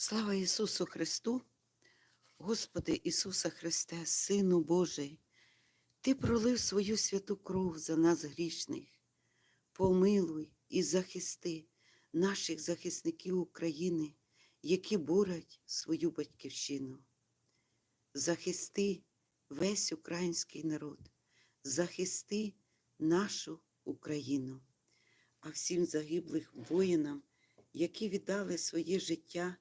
Слава Ісусу Христу, Господи Ісуса Христе, Сину Божий, Ти пролив свою святу кров за нас грішних. Помилуй і захисти наших захисників України, які борють свою батьківщину. Захисти весь український народ, захисти нашу Україну, а всім загиблих воїнам, які віддали своє життя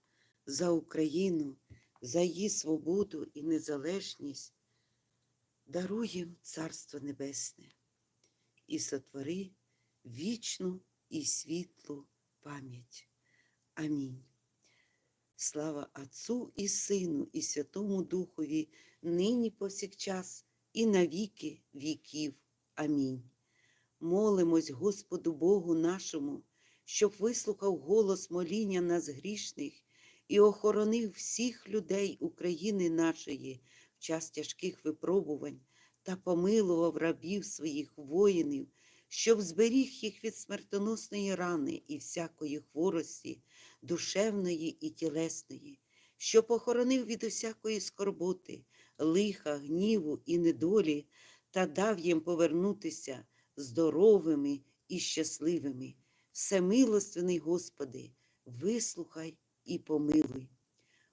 за Україну, за її свободу і незалежність, даруєм Царство Небесне і сотвори вічну і світлу пам'ять. Амінь. Слава Отцу і Сину, і Святому Духові, нині повсякчас, і на віки віків. Амінь. Молимось Господу Богу нашому, щоб вислухав голос моління нас грішних і охоронив всіх людей України нашої в час тяжких випробувань та помилував рабів своїх воїнів, щоб зберіг їх від смертоносної рани і всякої хворості, душевної і тілесної, щоб охоронив від усякої скорботи, лиха, гніву і недолі, та дав їм повернутися здоровими і щасливими. Всемилостивний Господи, вислухай і помилуй.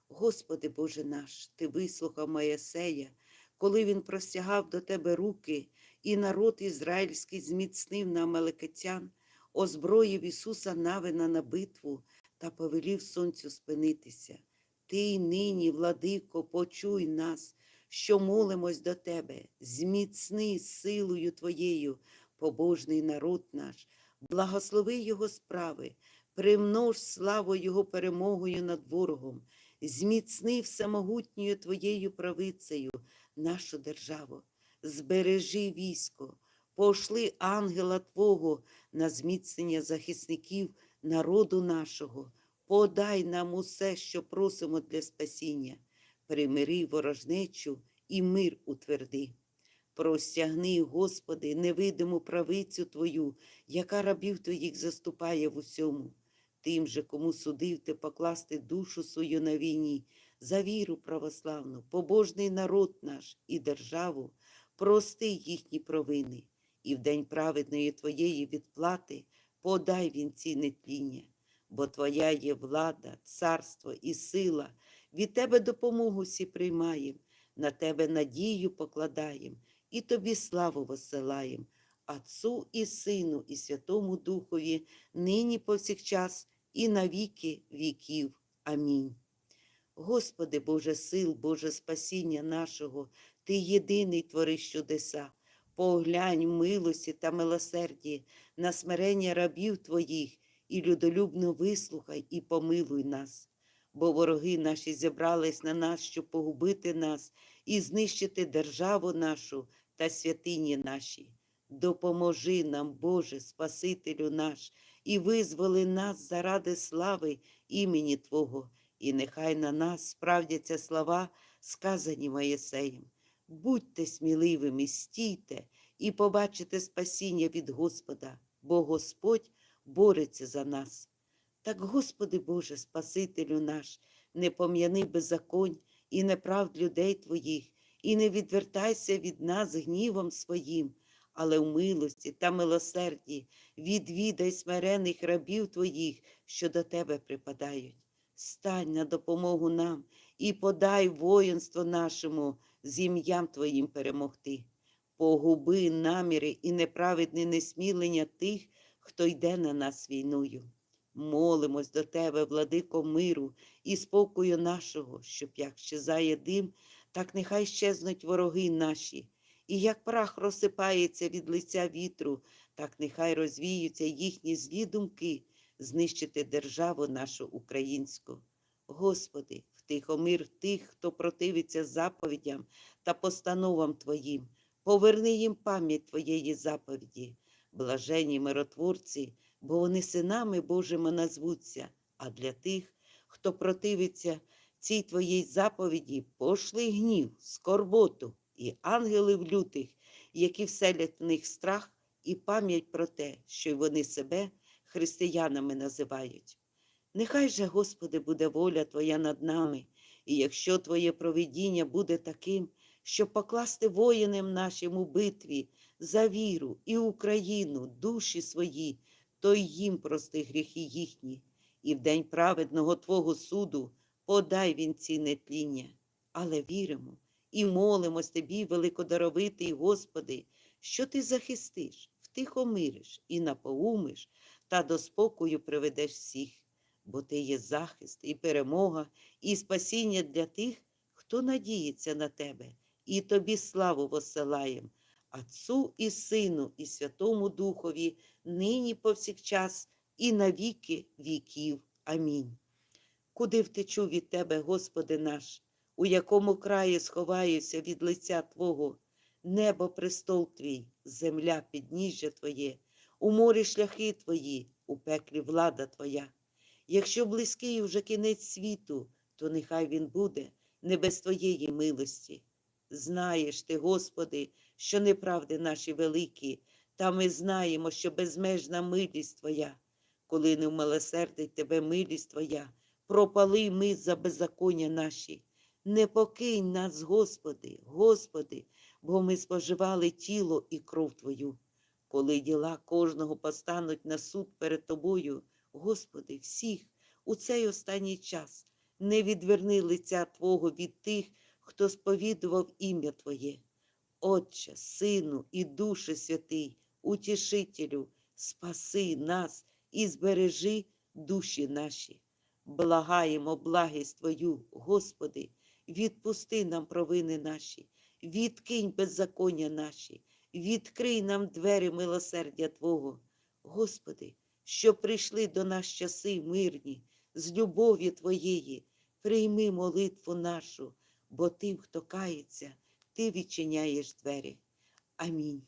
Господи Боже наш, Ти вислухав Моєсея, коли він простягав до Тебе руки, і народ ізраїльський зміцнив на Амалекитян, озброїв Ісуса Навина на битву та повелів сонцю спинитися. Ти й нині, владико, почуй нас, що молимось до Тебе, зміцни силою Твоєю, побожний народ наш, благослови Його справи, примнож славу Його перемогою над ворогом, зміцни всемогутньою Твоєю правицею нашу державу, збережи військо, пошли ангела Твого на зміцнення захисників народу нашого, подай нам усе, що просимо для спасіння, примири ворожнечу і мир утверди. Простягни, Господи, невидиму правицю Твою, яка рабів Твоїх заступає в усьому. Тим же, кому судив ти покласти душу свою на війні, за віру православну, побожний народ наш і державу, прости їхні провини, і в день праведної Твоєї відплати подай вінці нетління, бо Твоя є влада, царство і сила, від Тебе допомогу всі приймаєм, на Тебе надію покладаєм і Тобі славу посилаєм, Отцу і Сину, і Святому Духові, нині повсякчас і на віки віків. Амінь. Господи Боже сил, Боже спасіння нашого, Ти єдиний твориш чудеса, поглянь милості та милосерді на смирення рабів Твоїх і людолюбно вислухай і помилуй нас, бо вороги наші зібрались на нас, щоб погубити нас і знищити державу нашу та святині наші. Допоможи нам, Боже, Спасителю наш, і визволи нас заради слави імені Твого, і нехай на нас справдяться слова, сказані Моєсеєм. Будьте сміливими, стійте і побачите спасіння від Господа, бо Господь бореться за нас. Так, Господи Боже, Спасителю наш, не пом'яни беззаконь і неправд людей Твоїх, і не відвертайся від нас гнівом своїм, але в милості та милосерді відвідай смирених рабів Твоїх, що до Тебе припадають. Стань на допомогу нам і подай воїнство нашому з ім'ям Твоїм перемогти. Погуби наміри і неправедне несмілення тих, хто йде на нас війною. Молимось до Тебе, владико миру і спокою нашого, щоб як щезає дим, так нехай щезнуть вороги наші, і як прах розсипається від лиця вітру, так нехай розвіються їхні злі думки знищити державу нашу українську. Господи, втихомир тих, хто противиться заповідям та постановам Твоїм, поверни їм пам'ять Твоєї заповіді, блажені миротворці, бо вони синами Божими назвуться, а для тих, хто противиться цій Твоїй заповіді, пошли гнів, скорботу і ангелів лютих, які вселять в них страх і пам'ять про те, що й вони себе християнами називають. Нехай же, Господи, буде воля Твоя над нами, і якщо Твоє провидіння буде таким, щоб покласти воїнам нашим у битві за віру і Україну, душі свої, то й їм прости гріхи їхні, і в день праведного Твого суду подай вінці нетління. Але віримо і молимось Тобі, великодаровитий, Господи, що Ти захистиш, втихомириш і напоумиш, та до спокою приведеш всіх, бо Ти є захист і перемога, і спасіння для тих, хто надіється на Тебе, і Тобі славу воссилаєм, Отцу і Сину, і Святому Духові, нині повсякчас, і на віки віків. Амінь. Куди втечу від Тебе, Господи наш, у якому краї сховаюся від лиця Твого, небо престол Твій, земля підніжжя Твоє, у морі шляхи Твої, у пеклі влада Твоя. Якщо близький уже кінець світу, то нехай він буде не без Твоєї милості. Знаєш ти, Господи, що неправди наші великі, та ми знаємо, що безмежна милість Твоя. Коли не вмилосердить Тебе милість Твоя, пропали ми за беззаконня наші. Не покинь нас, Господи, Господи, бо ми споживали тіло і кров Твою. Коли діла кожного постануть на суд перед Тобою, Господи, всіх у цей останній час не відверни лиця Твого від тих, хто сповідував ім'я Твоє. Отче, Сину і Душе Святий, Утішителю, спаси нас і збережи душі наші. Благаємо благість Твою, Господи, відпусти нам провини наші, відкинь беззаконня наші, відкрий нам двері милосердя Твого. Господи, що прийшли до нас часи мирні, з любові Твоєї, прийми молитву нашу, бо тим, хто кається, Ти відчиняєш двері. Амінь.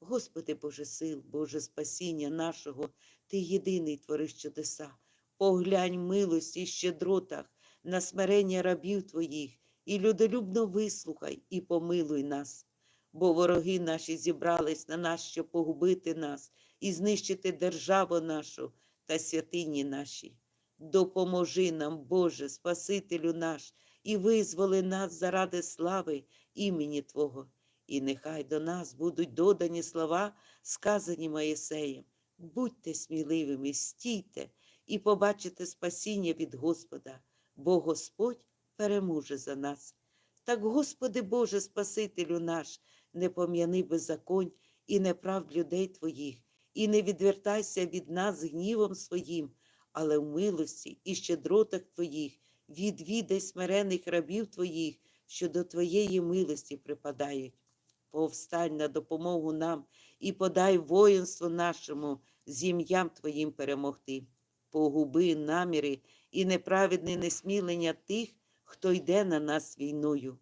Господи Боже сил, Боже спасіння нашого, Ти єдиний твориш чудеса. Поглянь милості і щедротах на смирення рабів Твоїх, і людолюбно вислухай і помилуй нас. Бо вороги наші зібрались на нас, щоб погубити нас і знищити державу нашу та святині наші. Допоможи нам, Боже, Спасителю наш, і визволи нас заради слави імені Твого. І нехай до нас будуть додані слова, сказані Моїсеєм. Будьте сміливими, стійте і побачите спасіння від Господа, бо Господь переможе за нас. Так, Господи Боже, Спасителю наш, не пом'яни беззаконь і неправд людей Твоїх, і не відвертайся від нас гнівом своїм, але в милості і щедротах Твоїх відвідай смирених рабів Твоїх, що до Твоєї милості припадають. Повстань на допомогу нам і подай воїнству нашому з ім'ям Твоїм перемогти. Погуби наміри і неправедне несмілення тих, хто йде на нас війною.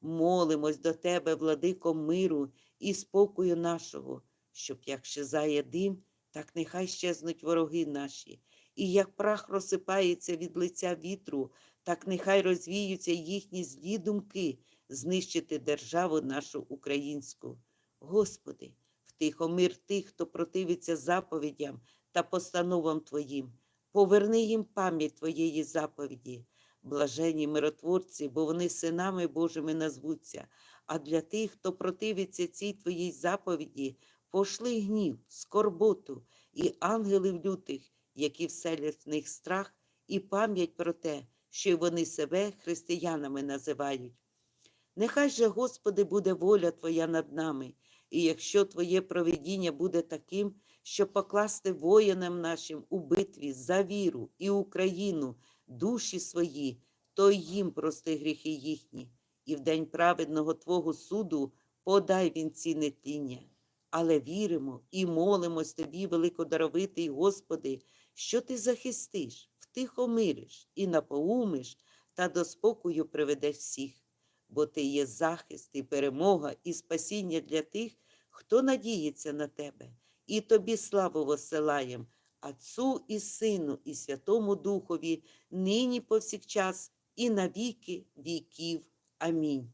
Молимось до Тебе, владико миру і спокою нашого, щоб як щезає дим, так нехай щезнуть вороги наші, і як прах розсипається від лиця вітру, так нехай розвіються їхні злі думки знищити державу нашу українську. Господи, втихомир тих, хто противиться заповідям та постановам Твоїм. Поверни їм пам'ять Твоєї заповіді, блажені миротворці, бо вони синами Божими назвуться. А для тих, хто противиться цій Твоїй заповіді, пошли гнів, скорботу і ангелів лютих, які вселять в них страх і пам'ять про те, що вони себе християнами називають. Нехай же, Господи, буде воля Твоя над нами, і якщо Твоє провидіння буде таким, щоб покласти воїнам нашим у битві за віру і Україну, душі свої, то їм прости гріхи їхні, і в день праведного Твого суду подай вінці нетління. Але віримо і молимось Тобі, великодаровитий Господи, що Ти захистиш, втихомириш і напоумиш та до спокою приведеш всіх. Бо ти є захист і перемога і спасіння для тих, хто надіється на тебе, і тобі славу воссилаєм, Отцу і Сину, і Святому Духові, нині повсякчас, і на віки віків. Амінь.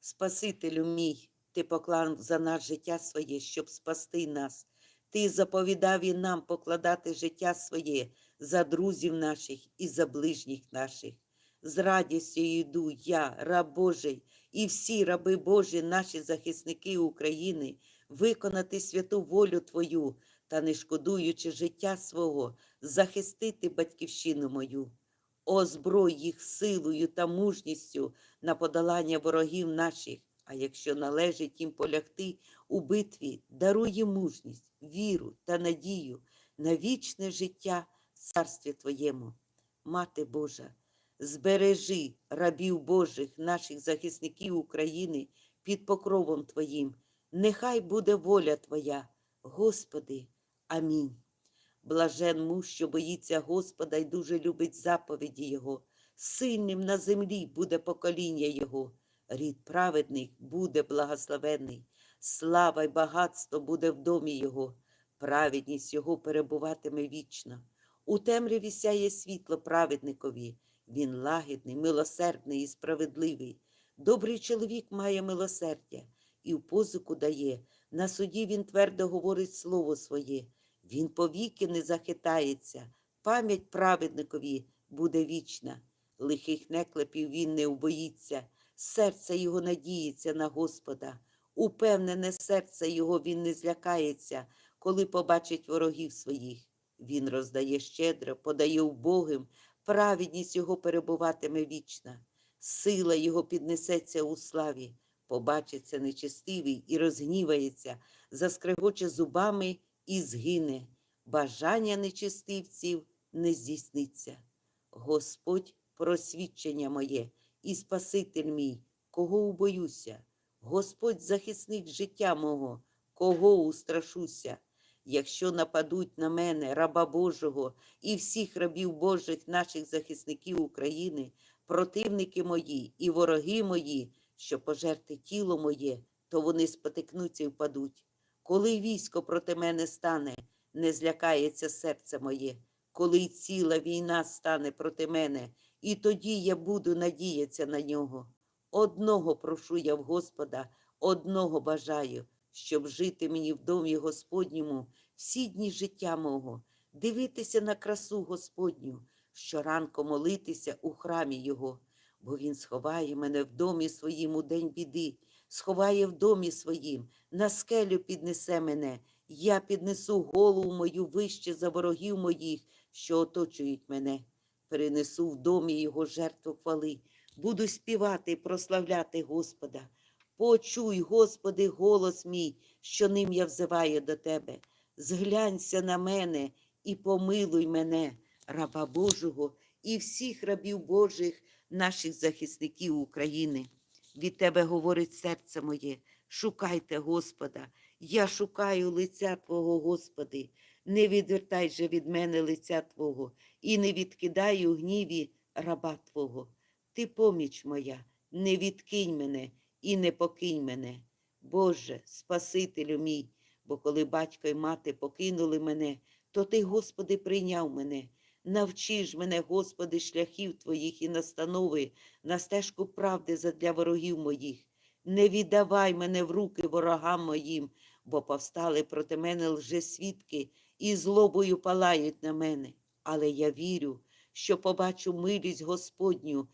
Спасителю мій, Ти поклав за нас життя своє, щоб спасти нас. Ти заповідав і нам покладати життя своє за друзів наших і за ближніх наших. З радістю йду я, раб Божий, і всі раби Божі, наші захисники України, виконати святу волю Твою та, не шкодуючи життя свого, захистити батьківщину мою. Озброй їх силою та мужністю на подолання ворогів наших, а якщо належить їм полягти у битві, даруй їм мужність, віру та надію на вічне життя в царстві Твоєму. Мати Божа, збережи рабів Божих, наших захисників України під покровом Твоїм. Нехай буде воля Твоя, Господи. Амінь. Блажен муж, що боїться Господа і дуже любить заповіді Його. Сильним на землі буде покоління Його. Рід праведних буде благословений. Слава й багатство буде в домі Його. Праведність Його перебуватиме вічно. У темряві сяє світло праведникові. Він лагідний, милосердний і справедливий. Добрий чоловік має милосердя і в позику дає. На суді він твердо говорить слово своє. Він повіки не захитається, пам'ять праведникові буде вічна. Лихих неклепів він не убоїться, серце його надіється на Господа. Упевнене серце його він не злякається, коли побачить ворогів своїх. Він роздає щедро, подає убогим, праведність його перебуватиме вічна. Сила його піднесеться у славі, побачиться нечестивий і розгнівається, заскрегоче зубами і згине. Бажання нечистивців не здійсниться. Господь просвідчення моє і Спаситель мій, кого убоюся. Господь захисник життя мого, кого устрашуся. Якщо нападуть на мене, раба Божого, і всіх рабів Божих наших захисників України, противники мої і вороги мої, що пожерти тіло моє, то вони спотикнуться і впадуть. Коли військо проти мене стане, не злякається серце моє, коли й ціла війна стане проти мене, і тоді я буду надіятися на нього. Одного прошу я в Господа, одного бажаю, щоб жити мені в домі Господньому всі дні життя мого, дивитися на красу Господню, щоранку молитися у храмі Його, бо Він сховає мене в домі своїм у день біди, сховає в домі своїм, на скелю піднесе мене, я піднесу голову мою вище за ворогів моїх, що оточують мене. Перенесу в домі Його жертву хвали, буду співати і прославляти Господа. Почуй, Господи, голос мій, що ним я взиваю до Тебе. Зглянься на мене і помилуй мене, раба Божого, і всіх рабів Божих, наших захисників України. Від Тебе говорить серце моє, шукайте Господа, я шукаю лиця Твого, Господи, не відвертай же від мене лиця Твого, і не відкидай у гніві раба Твого. Ти поміч моя, не відкинь мене і не покинь мене. Боже, Спасителю мій, бо коли батько й мати покинули мене, то Ти, Господи, прийняв мене. Навчи ж мене, Господи, шляхів Твоїх і настанови на стежку правди задля ворогів моїх. Не віддавай мене в руки ворогам моїм, бо повстали проти мене лжесвідки і злобою палають на мене. Але я вірю, що побачу милість Господню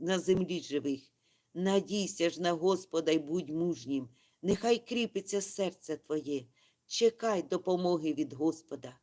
на землі живих. Надійся ж на Господа й будь мужнім, нехай кріпиться серце твоє, чекай допомоги від Господа.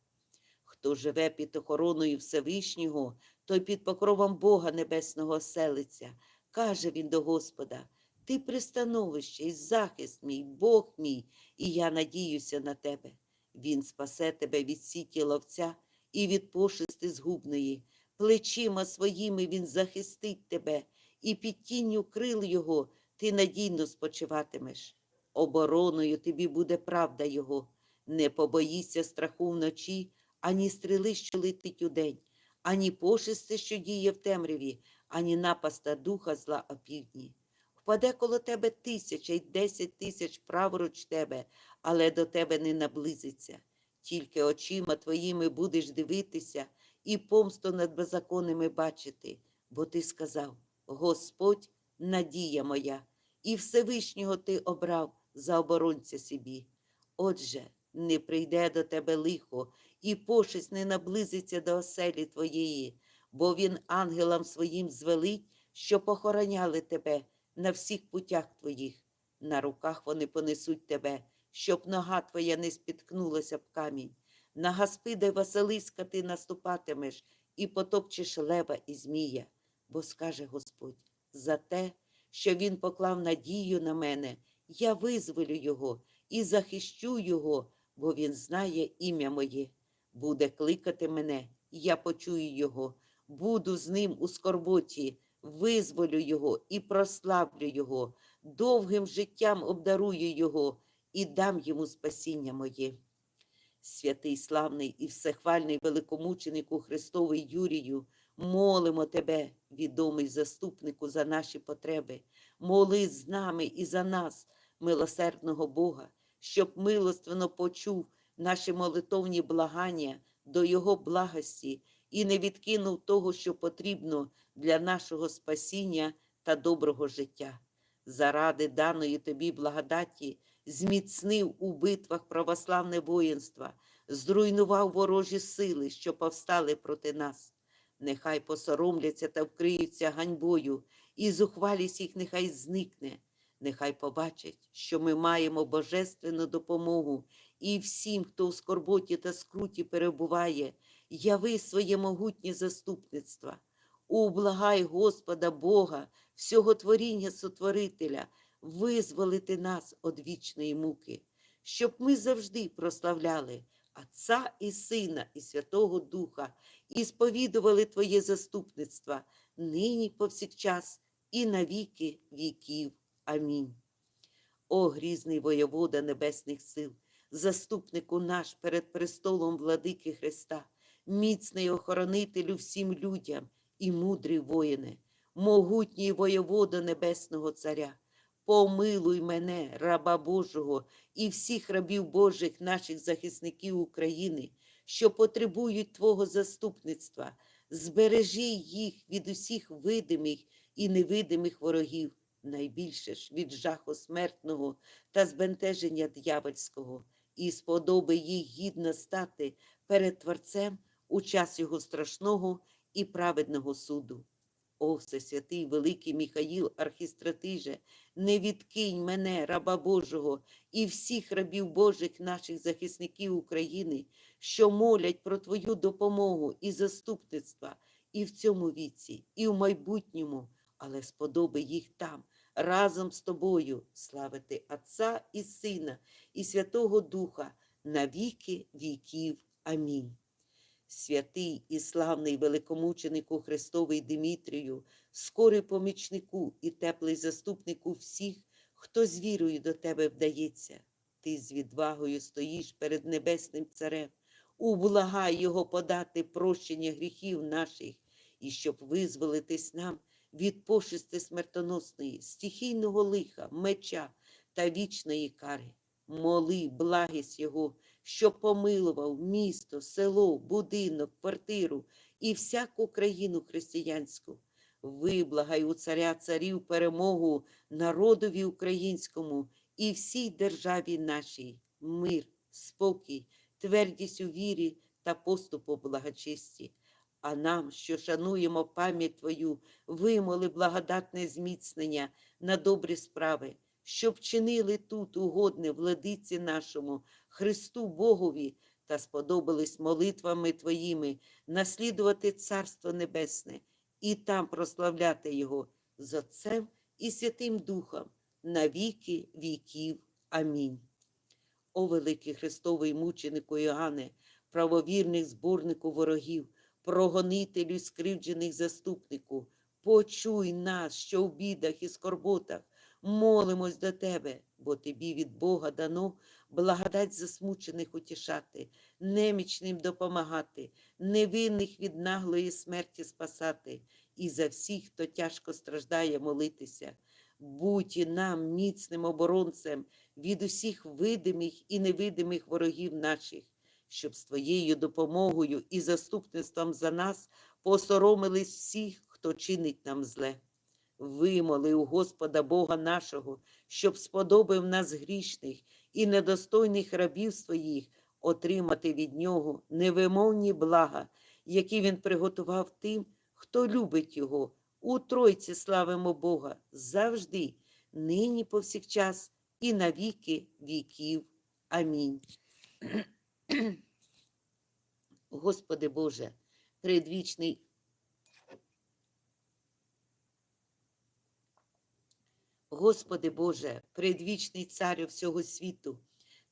Хто живе під охороною Всевишнього, той під покровом Бога Небесного селиться. Каже він до Господа: Ти пристановище і захист мій, Бог мій, і я надіюся на тебе. Він спасе тебе від сіті ловця і від пошисти згубної. Плечима своїми він захистить тебе, і під тінню крил його ти надійно спочиватимеш. Обороною тобі буде правда його. Не побоїся страху вночі, ані стріли, що летить удень, ані пошисти, що діє в темряві, ані напаста духа зла опівдні. Впаде коло тебе тисяча й десять тисяч праворуч тебе, але до тебе не наблизиться. Тільки очима твоїми будеш дивитися і помсту над беззаконними бачити, бо ти сказав: Господь, надія моя, і Всевишнього ти обрав за оборонця собі. Отже, не прийде до тебе лихо, і пошесть не наблизиться до оселі твоєї, бо він ангелам своїм звелить, що похороняли тебе на всіх путях твоїх. На руках вони понесуть тебе, щоб нога твоя не спіткнулася б камінь. На Гаспида й Василиска ти наступатимеш і потопчеш лева і змія, бо скаже Господь, за те, що він поклав надію на мене, я визволю його і захищу його, бо він знає ім'я моє. Буде кликати мене, я почую його, буду з ним у скорботі, визволю його і прославлю його, довгим життям обдарую його і дам йому спасіння моє. Святий славний і всехвальний великомученику Христовий Юрію, молимо тебе, відомий заступнику, за наші потреби. Моли з нами і за нас, милосердного Бога, щоб милостивно почув наші молитовні благання до Його благості і не відкинув того, що потрібно для нашого спасіння та доброго життя. Заради даної тобі благодаті зміцнив у битвах православне воїнство, зруйнував ворожі сили, що повстали проти нас. Нехай посоромляться та вкриються ганьбою, і зухвалість їх нехай зникне. Нехай побачать, що ми маємо божественну допомогу, і всім, хто в скорботі та скруті перебуває, яви своє могутнє заступництво. Ублагай Господа Бога, всього творіння Сотворителя, визволити нас від вічної муки, щоб ми завжди прославляли Отця і Сина, і Святого Духа, і сповідували Твоє заступництво нині повсякчас і на віки віків. Амінь. О, грізний воєвода небесних сил, заступнику наш перед престолом владики Христа, міцний охоронителю всім людям і мудрий воїне, могутній воєвода Небесного Царя, помилуй мене, раба Божого, і всіх рабів Божих наших захисників України, що потребують Твого заступництва, збережи їх від усіх видимих і невидимих ворогів, найбільше ж від жаху смертного та збентеження дьявольського, і сподоби їх гідно стати перед Творцем у час його страшного і праведного суду. О, Всесвятий Великий Михаїл Архістратиже, не відкинь мене, раба Божого, і всіх рабів Божих наших захисників України, що молять про Твою допомогу і заступництва і в цьому віці, і в майбутньому, але сподоби їх там, разом з тобою, славити Отця і Сина, і Святого Духа на віки віків. Амінь. Святий і славний великомученику Христовий Димітрію, скорий помічнику і теплий заступнику всіх, хто з вірою до тебе вдається. Ти з відвагою стоїш перед Небесним Царем, ублагай Його подати прощення гріхів наших, і щоб визволитись нам від пошисти смертоносної, стихійного лиха, меча та вічної кари. Моли благість Його, що помилував місто, село, будинок, квартиру і всяку країну християнську. Виблагай у царя царів перемогу народові українському і всій державі нашій, мир, спокій, твердість у вірі та поступу благочесті. А нам, що шануємо пам'ять Твою, вимоли благодатне зміцнення на добрі справи, щоб чинили тут угодне владиці нашому, Христу Богові, та сподобались молитвами Твоїми наслідувати Царство Небесне і там прославляти Його з Отцем і Святим Духом на віки віків. Амінь. О великий Христовий мученику Іоанне, правовірних зборнику ворогів, прогонителю скривджених заступнику, почуй нас, що в бідах і скорботах молимось до тебе, бо тобі від Бога дано благодать засмучених утішати, немічним допомагати, невинних від наглої смерті спасати, і за всіх, хто тяжко страждає, молитися. Будь і нам міцним оборонцем від усіх видимих і невидимих ворогів наших, щоб з твоєю допомогою і заступництвом за нас посоромились всіх, хто чинить нам зле. Вимоли у Господа Бога нашого, щоб сподобав нас грішних і недостойних рабів своїх отримати від нього невимовні блага, які він приготував тим, хто любить його. У Тройці славимо Бога завжди, нині повсякчас і на віки віків. Амінь. Господи Боже, предвічний. Господи Боже, предвічний царю всього світу,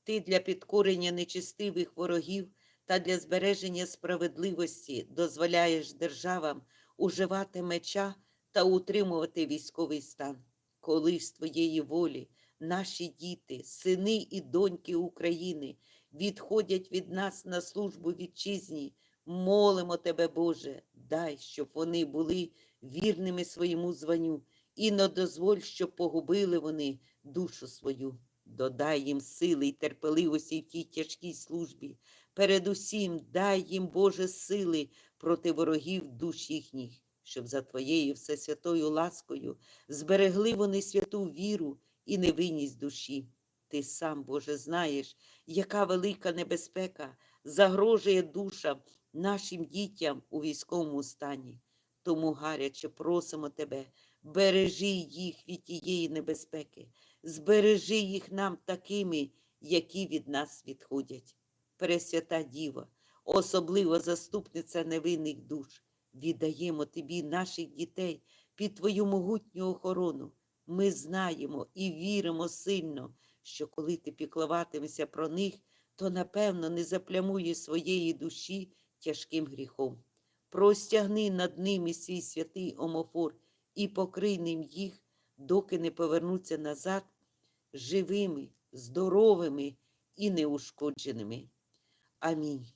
Ти для підкорення нечестивих ворогів та для збереження справедливості дозволяєш державам уживати меча та утримувати військовий стан. Коли з Твоєї волі наші діти, сини і доньки України відходять від нас на службу вітчизні, молимо Тебе, Боже, дай, щоб вони були вірними своєму званню, і не дозволь, щоб погубили вони душу свою. Додай їм сили й терпеливості в тій тяжкій службі. Передусім дай їм, Боже, сили проти ворогів душ їхніх, щоб за Твоєю всесвятою ласкою зберегли вони святу віру і невинність душі. Ти сам, Боже, знаєш, яка велика небезпека загрожує душам нашим дітям у військовому стані. Тому гаряче просимо Тебе, бережи їх від тієї небезпеки, збережи їх нам такими, які від нас відходять. Пресвята Діва, особливо заступниця невинних душ, віддаємо Тобі наших дітей під Твою могутню охорону. Ми знаємо і віримо сильно, що коли ти піклуватимешся про них, то напевно не заплямуєш своєї душі тяжким гріхом. Простягни над ними свій святий омофор і покрий ним їх, доки не повернуться назад живими, здоровими і неушкодженими. Амінь.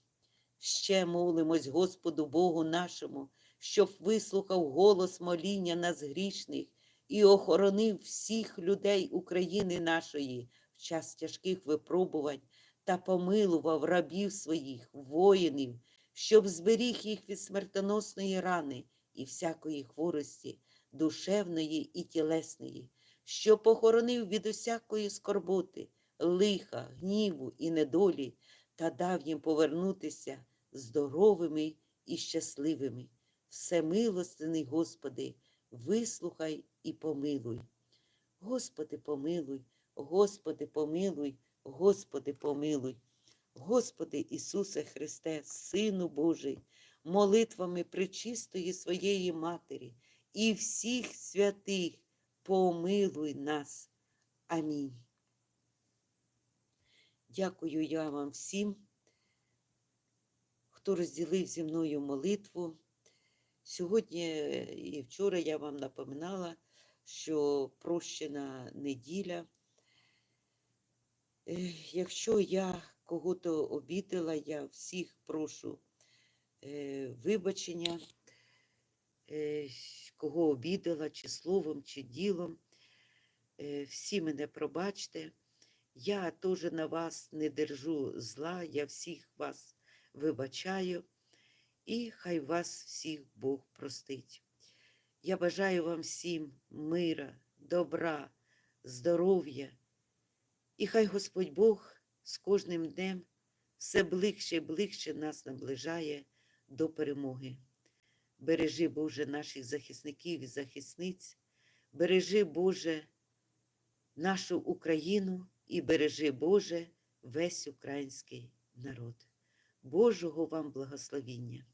Ще молимось Господу Богу нашому, щоб вислухав голос моління нас грішних і охоронив всіх людей України нашої в час тяжких випробувань та помилував рабів своїх, воїнів, щоб зберіг їх від смертоносної рани і всякої хворості, душевної і тілесної, що похоронив від усякої скорботи, лиха, гніву і недолі, та дав їм повернутися здоровими і щасливими. Всемилостиний Господи, вислухай і помилуй. Господи, помилуй, Господи, помилуй, Господи, помилуй. Господи Ісусе Христе, Сину Божий, молитвами пречистої своєї Матері і всіх святих, помилуй нас. Амінь. Дякую я вам всім, хто розділив зі мною молитву. Сьогодні і вчора я вам напоминала, що прощена неділя. Е, Якщо я кого-то обідала, я всіх прошу е, вибачення, е, кого обідала, чи словом, чи ділом. Е, Всі мене пробачте. Я теж на вас не держу зла, я всіх вас вибачаю, і хай вас всіх Бог простить. Я бажаю вам всім мира, добра, здоров'я, і хай Господь Бог з кожним днем все ближче і ближче нас наближає до перемоги. Бережи, Боже, наших захисників і захисниць, бережи, Боже, нашу Україну і бережи, Боже, весь український народ. Божого вам благословіння!